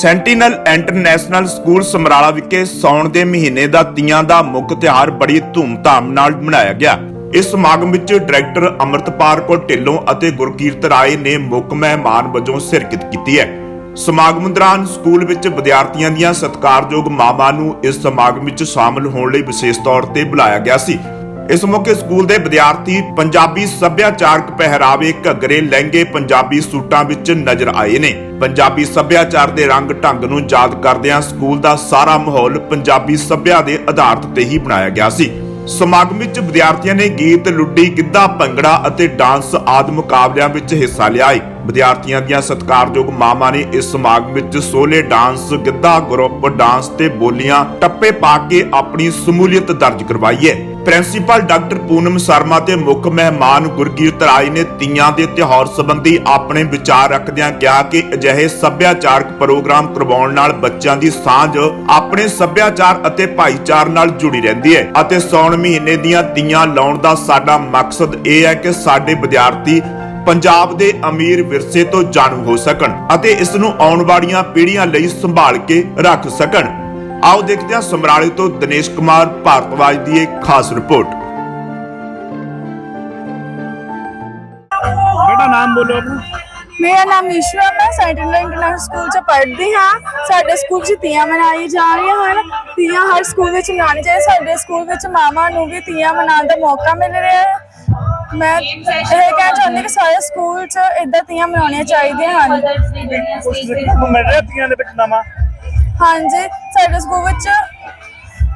Sentinel international school Samrala ਵਿਖੇ ਸੌਣ ਦੇ ਮਹੀਨੇ ਦਾ ਤੀਆਂ ਦਾ ਮੁੱਖ ਤਿਉਹਾਰ ਬੜੀ ਧੂਮਧਾਮ ਨਾਲ ਮਨਾਇਆ ਗਿਆ। ਇਸ ਸਮਾਗਮ ਵਿੱਚ ਡਾਇਰੈਕਟਰ ਅਮਰਤਪਾਲ ਕੌਰ ਢਿੱਲੋਂ ਅਤੇ ਗੁਰਕੀਰਤ ਰਾਏ ਨੇ ਮੁੱਖ ਮਹਿਮਾਨ ਵਜੋਂ ਸ਼ਿਰਕਤ ਕੀਤੀ ਹੈ। ਸਮਾਗਮ ਦੌਰਾਨ ਸਕੂਲ ਵਿੱਚ ਵਿਦਿਆਰਥੀਆਂ ਦੀਆਂ ਸਤਿਕਾਰਯੋਗ ਮਾਵਾਂ ਨੂੰ ਇਸ ਸਮਾਗਮ ਵਿੱਚ ਸ਼ਾਮਲ ਹੋਣ ਲਈ ਵਿਸ਼ੇਸ਼ ਤੌਰ ਤੇ ਬੁਲਾਇਆ ਗਿਆ ਸੀ। ਇਸ ਮੌਕੇ ਸਕੂਲ ਦੇ ਵਿਦਿਆਰਥੀ, ਪੰਜਾਬੀ ਸੱਭਿਆਚਾਰਕ ਪਹਿਰਾਵੇ ਘੱਗਰੇ ਲਹਿੰਗੇ ਪੰਜਾਬੀ ਸੂਟਾਂ ਵਿੱਚ ਨਜ਼ਰ ਆਏ ਨੇ। ਪੰਜਾਬੀ ਸੱਭਿਆਚਾਰ ਦੇ ਰੰਗ ਢੰਗ ਨੂੰ ਯਾਦ ਕਰਦਿਆਂ ਸਕੂਲ ਦਾ ਸਾਰਾ ਮਾਹੌਲ ਪੰਜਾਬੀ ਸੱਭਿਆ ਦੇ ਆਧਾਰ ਤੇ ਹੀ ਬਣਾਇਆ ਗਿਆ ਸੀ। ਸਮਾਗਮ ਵਿੱਚ ਵਿਦਿਆਰਥੀਆਂ ਨੇ ਗੀਤ, ਲੁੱਡੀ, ਗਿੱਧਾ, ਭੰਗੜਾ ਅਤੇ ਡਾਂਸ ਆਦਿ ਮੁਕਾਬਲਿਆਂ ਵਿੱਚ ਹਿੱਸਾ ਲਿਆ ਹੈ ਵਿਦਿਆਰਥੀਆਂ ਦੀਆਂ ਸਤਿਕਾਰਯੋਗ ਮਾਵਾਂ ਨੇ ਇਸ ਸਮਾਗਮ ਵਿੱਚ solo dance, Giddha, group, dance ਤੇ ਬੋਲੀਆਂ ਟੱਪੇ ਪਾ ਕੇ ਆਪਣੀ ਸਮੂਲੀਅਤ ਦਰਜ ਕਰਵਾਈ ਹੈ ਪ੍ਰਿੰਸੀਪਲ ਡਾਕਟਰ ਪੂਨਮ ਸ਼ਰਮਾ ਤੇ ਮੁੱਖ ਮਹਿਮਾਨ ਗੁਰਕੀਰਤ ਰਾਏ ਨੇ ਤੀਆਂ ਦੇ ਤਿਉਹਾਰ ਸੰਬੰਧੀ ਆਪਣੇ ਵਿਚਾਰ ਰੱਖਦਿਆਂ ਕਿਹਾ ਕਿ ਅਜਿਹੇ ਸੱਭਿਆਚਾਰਕ ਪ੍ਰੋਗਰਾਮ ਕਰਵਾਉਣ ਨਾਲ ਬੱਚਿਆਂ ਦੀ ਸਾਂਝ ਆਪਣੇ ਸੱਭਿਆਚਾਰ ਅਤੇ ਭਾਈਚਾਰ ਨਾਲ ਜੁੜੀ ਰਹਿੰਦੀ ਹੈ ਅਤੇ ਸੌਣ ਮਹੀਨੇ ਦੀਆਂ ਤੀਆਂ ਲਾਉਣ ਦਾ ਸਾਡਾ ਮਕਸਦ ਇਹ ਹੈ ਕਿ ਸਾਡੇ ਵਿਦਿਆਰਥੀ ਪੰਜਾਬ ਦੇ ਅਮੀਰ ਵਿਰਸੇ ਤੋਂ ਜਾਣੂ ਹੋ ਸਕਣ ਅਤੇ ਇਸ ਨੂੰ ਆਉਣ ਵਾਲੀਆਂ ਪੀੜ੍ਹੀਆਂ ਲਈ ਸੰਭਾਲ ਕੇ ਰੱਖ ਸਕਣ। ਆਓ ਦੇਖਦੇ ਹਾਂ ਸਮਰਾਲੇ ਤੋਂ ਦਿਨੇਸ਼ ਕੁਮਾਰ ਭਾਰਤਵਾਜ ਦੀ ਇੱਕ ਖਾਸ ਰਿਪੋਰਟ। ਬੇਟਾ ਨਾਮ ਬੋਲੋ ਆਪਣਾ। ਮੇਰਾ ਨਾਮ ਈਸ਼ਵਰ ਹੈ ਮੈਂ ਸੈਂਟਰਲ ਇੰਟਰਨੈਸ਼ਨਲ ਸਕੂਲ ਚ ਪੜ੍ਹਦੀ ਹਾਂ। ਸਾਡੇ ਸਕੂਲ 'ਚ ਤੀਆਂ ਮਨਾਈ ਜਾ ਰਹੀਆਂ ਹਨ। ਤੀਆਂ ਹਰ ਸਕੂਲ ਵਿੱਚ ਮਨਾਉਣੀ ਚਾਹੀਦੀ ਸਾਡੇ ਸਕੂਲ ਵਿੱਚ ਮਾਵਾਂ ਨੂੰ ਵੀ ਤੀਆਂ ਮਨਾਉਣ ਦਾ ਮੌਕਾ ਮਿਲ ਰਿਹਾ ਹੈ। ਮੈਂ ਇਹ ਕਹਿਣਾ ਚਾਹੁੰਦੀ ਕਿ ਸਾਰੇ ਸਕੂਲ 'ਚ ਇਦਾਂ ਤੀਆਂ ਮਨਾਉਣੀਆਂ ਚਾਹੀਦੀਆਂ ਹਨ। ਮਿਲ ਰਿਹਾ ਤੀਆਂ ਦੇ ਵਿੱਚ ਨਵਾਂ? ਹਾਂਜੀ, ਸਾਡੇ ਸਕੂਲ ਵਿੱਚ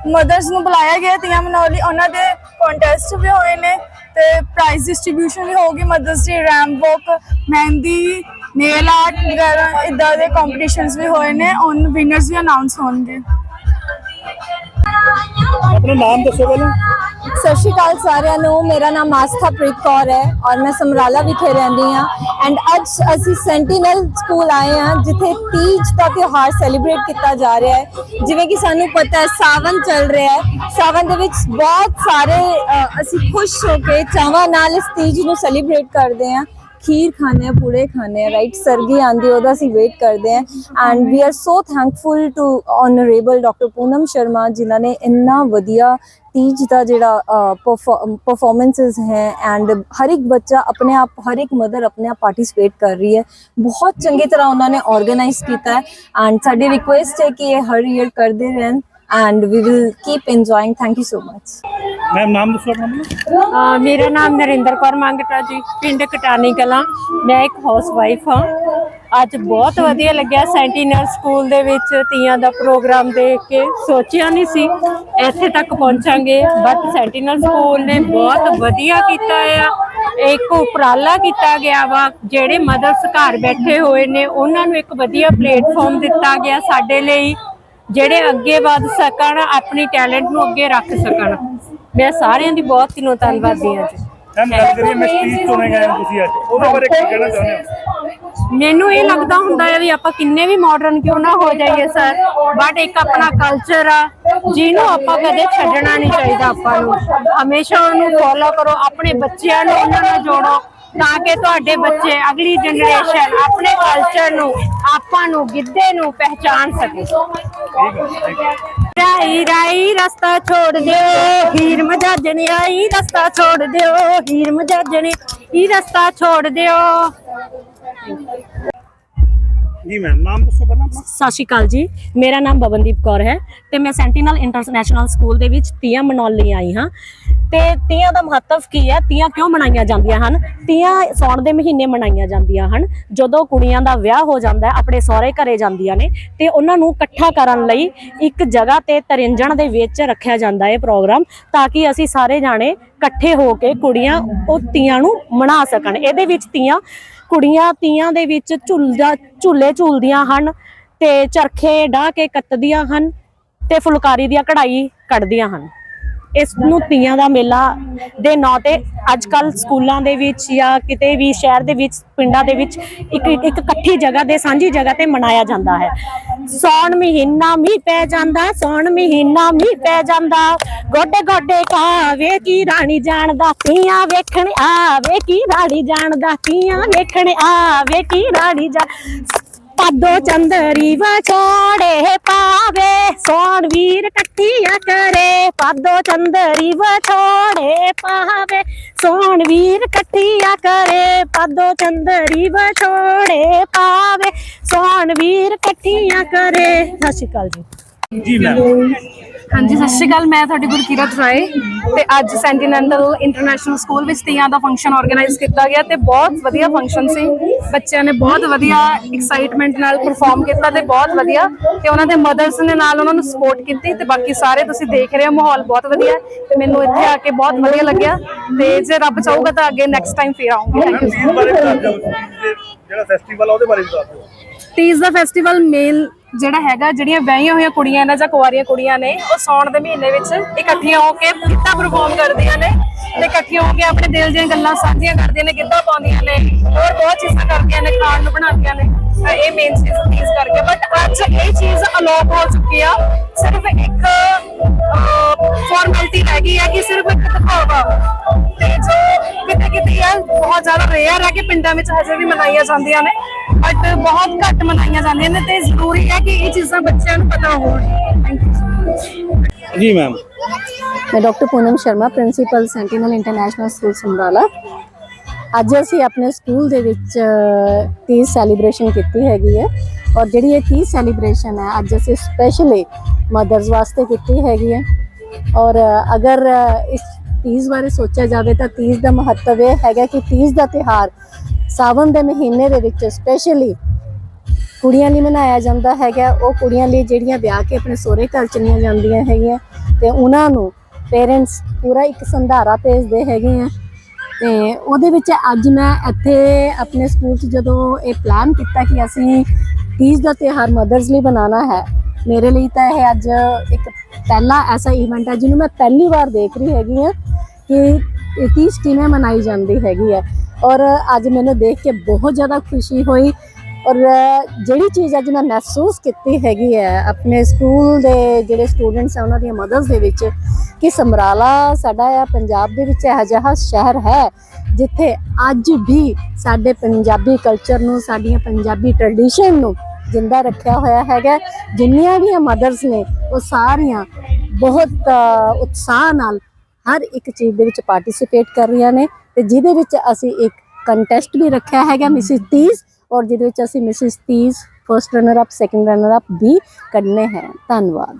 ਮਦਰਸ ਨੂੰ ਬੁਲਾਇਆ ਗਿਆ, ਤੀਆਂ ਮਨਾਉਣ ਲਈ। ਉਹਨਾਂ ਦੇ ਕੰਟੈਸਟ ਵੀ ਹੋਏ ਨੇ ਤੇ ਪ੍ਰਾਈਜ਼ ਡਿਸਟ੍ਰੀਬਿਊਸ਼ਨ ਵੀ ਹੋਗੀ mother's day ramp walk mehndi nail art ਵਗੈਰਾ ਇਦਾਂ ਦੇ ਕੰਪੀਟੀਸ਼ਨਸ ਵੀ ਹੋਏ ਨੇ। ਉਹਨਾਂ ਵਿਨਰਸ ਵੀ ਅਨਾਉਂਸ ਹੋਣਗੇ। ਆਪਣਾ ਨਾਮ ਦੱਸੋ ਪਹਿਲਾਂ ਸਤਿ ਸ਼੍ਰੀ ਅਕਾਲ ਸਾਰਿਆਂ ਨੂੰ ਮੇਰਾ ਨਾਮ ਆਸਥਾ ਪ੍ਰੀਤ ਕੌਰ ਹੈ ਔਰ ਮੈਂ ਸਮਰਾਲਾ ਵਿਖੇ ਰਹਿੰਦੀ ਹਾਂ ਐਂਡ ਅੱਜ ਅਸੀਂ ਸੈਂਟੀਨਲ ਸਕੂਲ ਆਏ ਹਾਂ ਜਿੱਥੇ ਤੀਜ ਦਾ ਤਿਉਹਾਰ ਸੈਲੀਬ੍ਰੇਟ ਕੀਤਾ ਜਾ ਰਿਹਾ ਹੈ ਜਿਵੇਂ ਕਿ ਸਾਨੂੰ ਪਤਾ ਹੈ ਸਾਵਨ ਚੱਲ ਰਿਹਾ ਹੈ ਸਾਵਨ ਦੇ ਵਿੱਚ ਬਹੁਤ ਸਾਰੇ ਅਸੀਂ ਖੁਸ਼ ਹੋ ਕੇ ਚਾਵਾਂ ਨਾਲ ਇਸ ਤੀਜ ਨੂੰ ਸੈਲੀਬ੍ਰੇਟ ਕਰਦੇ ਹਾਂ ਖੀਰ ਖਾਣੇ ਆ ਪੂੜੇ ਖਾਣੇ ਆ ਰਾਈਟ ਸਰਗੀ ਆਂਦੀ ਉਹਦਾ ਅਸੀਂ ਵੇਟ ਕਰਦੇ ਆ and we are so thankful to honourable doctor Poonam Sharma ਜਿਨ੍ਹਾਂ ਨੇ ਇੰਨਾ ਵਧੀਆ ਤੀਜ ਦਾ ਜਿਹੜਾ ਪਰਫਾਰਮੈਂਸਸ ਹੈ ਐਂਡ ਹਰ ਇੱਕ ਬੱਚਾ ਆਪਣੇ ਆਪ ਹਰ ਇੱਕ ਮਦਰ ਆਪਣੇ ਆਪ ਪਾਰਟਿਸਿਪੇਟ ਕਰ ਰਹੀ ਹੈ ਬਹੁਤ ਚੰਗੀ ਤਰ੍ਹਾਂ ਉਹਨਾਂ ਨੇ ਆਰਗੇਨਾਈਜ਼ ਕੀਤਾ ਹੈ ਐਂਡ ਸਾਡੀ ਰਿਕੁਐਸਟ ਹੈ ਕਿ ਇਹ ਹਰ ਈਅਰ ਕਰਦੇ ਰਹਿਣ and we will keep enjoying thank you so much ma'am ਨਾਮ ਦੱਸੋ ਆਪਣਾ ਅ, ਮੇਰਾ ਨਾਮ ਨਰਿੰਦਰ ਕੌਰ ਮੰਗਟਾ ਜੀ ਪਿੰਡ ਕਟਾਨੀ ਕਲਾਂ। ਮੈਂ ਇੱਕ ਹਾਊਸਵਾਈਫ ਹਾਂ। ਅੱਜ ਬਹੁਤ ਵਧੀਆ ਲੱਗਿਆ ਸੈਂਟੀਨਲ ਸਕੂਲ ਦੇ ਵਿੱਚ ਤੀਆਂ ਦਾ ਪ੍ਰੋਗਰਾਮ ਦੇਖ ਕੇ। ਸੋਚਿਆ ਨਹੀਂ ਸੀ ਇੱਥੇ ਤੱਕ ਪਹੁੰਚਾਂਗੇ ਬਟ ਸੈਂਟੀਨਲ ਸਕੂਲ ਨੇ ਬਹੁਤ ਵਧੀਆ ਕੀਤਾ ਆ। ਇੱਕ ਉਪਰਾਲਾ ਕੀਤਾ ਗਿਆ ਵਾ ਜਿਹੜੇ ਮਦਰਸ ਘਰ ਬੈਠੇ ਹੋਏ ਨੇ ਉਹਨਾਂ ਨੂੰ ਇੱਕ ਵਧੀਆ ਪਲੇਟਫਾਰਮ ਦਿੱਤਾ ਗਿਆ ਸਾਡੇ ਲਈ ਜਿਹੜੇ ਅੱਗੇ ਵਧ ਸਕਣ ਆਪਣੀ ਟੈਲੈਂਟ ਨੂੰ ਅੱਗੇ ਰੱਖ ਸਕਣ। ਮੈਂ ਸਾਰਿਆਂ ਦੀ ਬਹੁਤ ਦਿਲੋਂ ਧੰਨਵਾਦੀ ਹਾਂ ਜੀ। ਮੈਮ ਗੱਲ ਕਰੀਏ ਮਿਸਟਰੀ ਚੁਣੇ ਗਏ ਹੋ ਤੁਸੀਂ ਅੱਜ। ਉਹਦੇ ਬਾਰੇ ਕੀ ਕਹਿਣਾ ਚਾਹੁੰਦੇ ਹੋ? ਮੈਨੂੰ ਇਹ ਲੱਗਦਾ ਹੁੰਦਾ ਹੈ ਵੀ ਆਪਾਂ ਕਿੰਨੇ ਵੀ ਮਾਡਰਨ ਕਿਉਂ ਨਾ ਹੋ ਜਾਈਏ ਸਰ ਬਟ ਇੱਕ ਆਪਣਾ ਕਲਚਰ ਆ ਜਿਹਨੂੰ ਆਪਾਂ ਕਦੇ ਛੱਡਣਾ ਨਹੀਂ ਚਾਹੀਦਾ ਆਪਾਂ ਨੂੰ। ਹਮੇਸ਼ਾ ਉਹਨੂੰ ਫੋਲੋ ਕਰੋ ਆਪਣੇ ਬੱਚਿਆਂ ਨੂੰ ਉਹਨਾਂ ਨਾਲ ਜੋੜੋ ਤਾਂ ਕਿ ਤੁਹਾਡੇ ਬੱਚੇ ਅਗਲੀ ਜਨਰੇਸ਼ਨ ਆਪਣੇ ਕਲਚਰ ਨੂੰ ਆਪਾਂ ਨੂੰ ਗਿੱਧੇ ਨੂੰ ਪਹਿਚਾਨ ਸਕੇ ਰਾਈ ਰਾਈ ਰਸਤਾ ਛੋੜ ਦਿਓ। ਹੀਰ ਮਜਾਜਣ ਆਈ ਰਸਤਾ ਛੋੜ ਦਿਓ। ਹੀਰ ਮਜਾਜਣ ਇਹ ਰਸਤਾ ਛੋੜ ਦਿਓ। ਜੀ ਮੈਮ ਨਾਮ ਦੱਸੋ ਪਹਿਲਾਂ ਆਪਣਾ। ਸਤਿ ਸ਼੍ਰੀ ਅਕਾਲ ਜੀ। ਮੇਰਾ ਨਾਮ ਬਵਨਦੀਪ ਕੌਰ ਹੈ ਤੇ ਮੈਂ ਸੈਂਟੀਨਲ ਇੰਟਰਨੈਸ਼ਨਲ ਸਕੂਲ ਦੇ ਵਿੱਚ ਤੀਆਂ ਮਨਾਉਣ ਲਈ ਆਈ ਹਾਂ। ਤੇ ਤੀਆਂ ਦਾ ਮਹੱਤਵ ਕੀ ਹੈ? ਤੀਆਂ ਕਿਉਂ ਮਨਾਈਆਂ ਜਾਂਦੀਆਂ ਹਨ? ਤੀਆਂ ਸੌਣ ਦੇ ਮਹੀਨੇ ਮਨਾਈਆਂ ਜਾਂਦੀਆਂ ਹਨ। ਜਦੋਂ ਕੁੜੀਆਂ ਦਾ ਵਿਆਹ ਹੋ ਜਾਂਦਾ ਹੈ, ਆਪਣੇ ਸਹੁਰੇ ਘਰੇ ਜਾਂਦੀਆਂ ਨੇ, ਤੇ ਉਹਨਾਂ ਨੂੰ ਇਕੱਠਾ ਕਰਨ ਲਈ ਇੱਕ ਜਗ੍ਹਾ ਤੇ ਤਰਿੰਜਣ ਦੇ ਵਿੱਚ ਰੱਖਿਆ ਜਾਂਦਾ ਹੈ ਪ੍ਰੋਗਰਾਮ, ਤਾਂ ਕਿ ਅਸੀਂ ਸਾਰੇ ਜਾਣੇ ਇਕੱਠੇ ਹੋ ਕੇ ਕੁੜੀਆਂ ਉਹ ਤੀਆਂ ਨੂੰ ਮਨਾ ਸਕਣ। ਇਹਦੇ ਵਿੱਚ ਤੀਆਂ, ਕੁੜੀਆਂ ਤੀਆਂ ਦੇ ਵਿੱਚ ਝੁੱਲਦਾ, ਝੂਲੇ ਝੂਲਦੀਆਂ ਹਨ ਤੇ ਚਰਖੇ ਢਾਹ ਕੇ ਕੱਤਦੀਆਂ ਹਨ ਤੇ ਫੁਲਕਾਰੀ ਦੀਆਂ ਕਢਾਈ ਕੱਢਦੀਆਂ ਹਨ। ਇਸ ਨੂੰ ਤੀਆਂ ਦਾ ਮੇਲਾ ਦੇ ਨਾਂ ਤੇ ਅੱਜ ਕੱਲ ਸਕੂਲਾਂ ਦੇ ਵਿੱਚ ਜਾਂ ਕਿਤੇ ਵੀ ਸ਼ਹਿਰ ਦੇ ਵਿੱਚ, ਪਿੰਡਾਂ ਦੇ ਵਿੱਚ ਇੱਕ ਇੱਕ ਇਕੱਠੀ ਜਗ੍ਹਾ ਤੇ ਸਾਂਝੀ ਜਗ੍ਹਾ ਤੇ ਮਨਾਇਆ ਜਾਂਦਾ ਹੈ। ਸੌਣ ਮਹੀਨਾ ਮੀਂਹ ਪੈ ਜਾਂਦਾ ਸੌਣ ਮਹੀਨਾ ਮੀਂਹ ਪੈ ਜਾਂਦਾ। ਗੋਡੇ ਗੋਡੇ ਕਾਵੇ ਕੀ ਰਾਣੀ ਜਾਣਦਾ, ਤੀਆਂ ਵੇਖਣ ਆਵੇ ਕੀ ਰਾਣੀ ਜਾਣਦਾ, ਤੀਆਂ ਵੇਖਣ ਆਵੇ ਕੀ ਰਾਣੀ ਜਾ ਪਾਦੋ ਚੰਦਰੀ ਵਿਛੋੜੇ ਪਾਵੇ ਸੋਣ ਵੀਰ ਇਕੱਠੀਆਂ ਕਰੇ। ਪਾਦੋ ਚੰਦਰੀ ਵਛੋੜੇ ਪਾਵੇ ਸੋਣ ਵੀਰ ਇਕੱਠੀਆਂ ਕਰੇ। ਪਾਦੋ ਚੰਦਰੀ ਵਿਛੋੜੇ ਪਾਵੇ ਸੋਣ ਵੀਰ ਇਕੱਠੀਆਂ ਕਰੇ। ਸਤਿ ਸ਼੍ਰੀ ਅਕਾਲ ਜੀ। ਜੀ, ਮੈਮ। ਹਾਂਜੀ ਸਤਿ ਸ਼੍ਰੀ ਅਕਾਲ ਮੈਂ ਤੁਹਾਡੀ ਗੁਰਕੀਰਤ ਰਾਏ ਤੇ ਅੱਜ ਸੈਂਟੀਨੈਂਟਲ ਇੰਟਰਨੈਸ਼ਨਲ ਸਕੂਲ ਵਿੱਚ ਤੀਆਂ ਦਾ ਫੰਕਸ਼ਨ ਆਰਗੇਨਾਈਜ਼ ਕੀਤਾ ਗਿਆ ਤੇ ਬਹੁਤ ਵਧੀਆ ਫੰਕਸ਼ਨ ਸੀ। ਬੱਚਿਆਂ ਨੇ ਬਹੁਤ ਵਧੀਆ ਐਕਸਾਈਟਮੈਂਟ ਨਾਲ ਪਰਫਾਰਮ ਕੀਤਾ ਤੇ ਬਹੁਤ ਵਧੀਆ ਤੇ ਉਹਨਾਂ ਦੇ ਮਦਰਸ ਨੇ ਨਾਲ ਉਹਨਾਂ ਨੂੰ ਸਪੋਰਟ ਕੀਤੀ ਤੇ ਬਾਕੀ ਸਾਰੇ ਤੁਸੀਂ ਦੇਖ ਰਹੇ ਹੋ ਮਾਹੌਲ ਬਹੁਤ ਵਧੀਆ ਤੇ ਮੈਨੂੰ ਇੱਥੇ ਆ ਕੇ ਬਹੁਤ ਵਧੀਆ ਲੱਗਿਆ ਤੇ ਜੇ ਰੱਬ ਚਾਹੂਗਾ ਤਾਂ ਅੱਗੇ ਨੈਕਸਟ ਟਾਈਮ ਫੇਰ ਆਉਂਗੀ। ਥੈਂਕ ਯੂ ਜਿਹੜਾ ਫੈਸਟੀਵਲ ਆ ਉਹਦੇ ਬਾਰੇ ਵੀ ਦੱਸ ਦਿਓ। ਤੀਜ ਦਾ ਫੈਸਟੀਵਲ ਮੇਲ ਜਿਹੜਾ ਹੈਗਾ, ਜਿਹੜੀਆਂ ਵਿਆਹੀਆਂ ਹੋਈਆਂ ਕੁੜੀਆਂ ਨੇ ਜਾਂ ਕੁਆਰੀਆਂ ਕੁੜੀਆਂ ਨੇ, ਉਹ ਸੌਣ ਦੇ ਮਹੀਨੇ ਵਿੱਚ ਇਕੱਠੀਆਂ ਹੋ ਕੇ ਗਿੱਧਾ ਪਰਫਾਰਮ ਕਰਦੀਆਂ ਨੇ ਤੇ ਇਕੱਠੀਆਂ ਹੋ ਕੇ ਆਪਣੇ ਦਿਲ ਦੀਆਂ ਗੱਲਾਂ ਸਾਂਝੀਆਂ ਕਰਦੀਆਂ ਨੇ, ਗਿੱਧਾ ਪਾਉਂਦੀਆਂ ਨੇ, ਹੋਰ ਬਹੁਤ ਚੀਜ਼ਾਂ ਕਰਦੀਆਂ ਨੇ, ਖਾਣ ਨੂੰ ਬਣਾਉਂਦੀਆਂ ਨੇ। ਇਹ ਮੇਨ ਚੀਜ਼ ਕਰਕੇ। ਬਟ ਅੱਜ ਇਹ ਚੀਜ਼ ਅਲੋਪ ਹੋ ਚੁੱਕੀ ਆ, ਸਿਰਫ ਇੱਕ ਫਾਰਮੈਲਿਟੀ ਰਹਿ ਗਈ ਹੈ ਕਿ ਸਿਰਫ ਇੱਕ ਦਿਖਾਵਾ। ਤੇ ਜੋ ਕਿਤੇ ਕਿਤੇ ਹੈ ਬਹੁਤ ਜ਼ਿਆਦਾ ਰੇਅਰ ਹੈ ਕਿ ਪਿੰਡਾਂ ਵਿੱਚ ਹਜੇ ਵੀ ਮਨਾਈਆਂ ਜਾਂਦੀਆਂ ਨੇ। ਬਟ ਬਹੁਤ ਘੱਟ ਮਨਾਈਆਂ ਜਾਂਦੀਆਂ ਨੇ ਤੇ ਜ਼ਰੂਰੀ ਹੈ ਕਿ ਇਹ ਚੀਜ਼ਾਂ ਬੱਚਿਆਂ ਨੂੰ ਪਤਾ ਹੋਣ। ਥੈਂਕ ਯੂ ਜੀ ਮੈਮ ਮੈਂ doctor Poonam Sharma principal Sentinel International School Samrala ਅੱਜ ਅਸੀਂ ਆਪਣੇ ਸਕੂਲ ਦੇ ਵਿੱਚ ਅ, ਤੀਜ ਸੈਲੀਬ੍ਰੇਸ਼ਨ ਕੀਤੀ ਹੈਗੀ ਹੈ। ਔਰ ਜਿਹੜੀ ਇਹ ਤੀਜ ਸੈਲੀਬ੍ਰੇਸ਼ਨ ਹੈ ਅੱਜ ਅਸੀਂ ਸਪੈਸ਼ਲੀ ਮਦਰਸ ਵਾਸਤੇ ਕੀਤੀ ਹੈਗੀ ਹੈ। ਔਰ ਅਗਰ ਇਸ ਤੀਜ ਬਾਰੇ ਸੋਚਿਆ ਜਾਵੇ ਤਾਂ ਤੀਜ ਦਾ ਮਹੱਤਵ ਇਹ ਹੈਗਾ ਕਿ ਤੀਜ ਦਾ ਤਿਹਾਰ ਸਾਵਣ ਦੇ ਮਹੀਨੇ ਦੇ ਵਿੱਚ ਸਪੈਸ਼ਲੀ ਕੁੜੀਆਂ ਲਈ ਮਨਾਇਆ ਜਾਂਦਾ ਹੈਗਾ। ਉਹ ਕੁੜੀਆਂ ਲਈ ਜਿਹੜੀਆਂ ਵਿਆਹ ਕੇ ਆਪਣੇ ਸਹੁਰੇ ਘਰ ਚਲੀਆਂ ਜਾਂਦੀਆਂ ਹੈਗੀਆਂ ਤੇ ਉਹਨਾਂ ਨੂੰ ਪੇਰੈਂਟਸ ਪੂਰਾ ਇੱਕ ਸੰਧਾਰਾ ਭੇਜਦੇ ਹੈਗੇ ਆ। ਤੇ ਉਹਦੇ ਵਿੱਚ ਅੱਜ ਮੈਂ ਇੱਥੇ ਆਪਣੇ ਸਕੂਲ 'ਚ ਜਦੋਂ ਇਹ ਪਲਾਨ ਕੀਤਾ ਕਿ ਅਸੀਂ ਤੀਜ ਦਾ ਤਿਉਹਾਰ ਮਦਰਸ ਲਈ ਬਣਾਉਣਾ ਹੈ, ਮੇਰੇ ਲਈ ਤਾਂ ਇਹ ਅੱਜ ਇੱਕ ਪਹਿਲਾ ਐਸਾ ਇਵੈਂਟ ਹੈ ਜਿਹਨੂੰ ਮੈਂ ਪਹਿਲੀ ਵਾਰ ਦੇਖ ਰਹੀ ਹੈਗੀ ਹਾਂ ਕਿ ਤੀਜ ਕਿਵੇਂ ਮਨਾਈ ਜਾਂਦੀ ਹੈਗੀ ਹੈ। ਔਰ ਅੱਜ ਮੈਨੂੰ ਦੇਖ ਕੇ ਬਹੁਤ ਜ਼ਿਆਦਾ ਖੁਸ਼ੀ ਹੋਈ ਔਰ ਜਿਹੜੀ ਚੀਜ਼ ਅੱਜ ਮੈਂ ਮਹਿਸੂਸ ਕੀਤੀ ਹੈਗੀ ਹੈ, ਆਪਣੇ ਸਕੂਲ ਦੇ ਜਿਹੜੇ ਸਟੂਡੈਂਟਸ ਆ, ਉਹਨਾਂ ਦੀਆਂ ਮਦਰਸ ਦੇ ਵਿੱਚ ਕਿ ਸਮਰਾਲਾ ਸਾਡਾ ਆ, ਪੰਜਾਬ ਦੇ ਵਿੱਚ ਇਹੋ ਜਿਹਾ ਸ਼ਹਿਰ ਹੈ ਜਿੱਥੇ ਅੱਜ ਵੀ ਸਾਡੇ ਪੰਜਾਬੀ ਕਲਚਰ ਨੂੰ, ਸਾਡੀਆਂ ਪੰਜਾਬੀ ਟ੍ਰੈਡੀਸ਼ਨ ਨੂੰ ਜਿੰਦਾ ਰੱਖਿਆ ਹੋਇਆ ਹੈਗਾ ਜਿੰਨੀਆਂ ਵੀ ਮਦਰਸ ਨੇ, ਉਹ ਸਾਰੀਆਂ ਬਹੁਤ ਉਤਸ਼ਾਹ ਨਾਲ ਹਰ ਇੱਕ ਚੀਜ਼ ਦੇ ਵਿੱਚ ਪਾਰਟਿਸਿਪੇਟ ਕਰ ਰਹੀਆਂ ਨੇ। ਤੇ ਜਿਹਦੇ ਵਿੱਚ ਅਸੀਂ ਇੱਕ ਕੰਟੈਸਟ ਵੀ ਰੱਖਿਆ ਹੈਗਾ ਮਿਸਿਸ ਤੀਜ ਔਰ ਜਿਹਦੇ ਵਿੱਚ ਅਸੀਂ Mrs Teej first runner up second runner up ਵੀ ਕੱਢਨੇ ਹੈ। ਧੰਨਵਾਦ।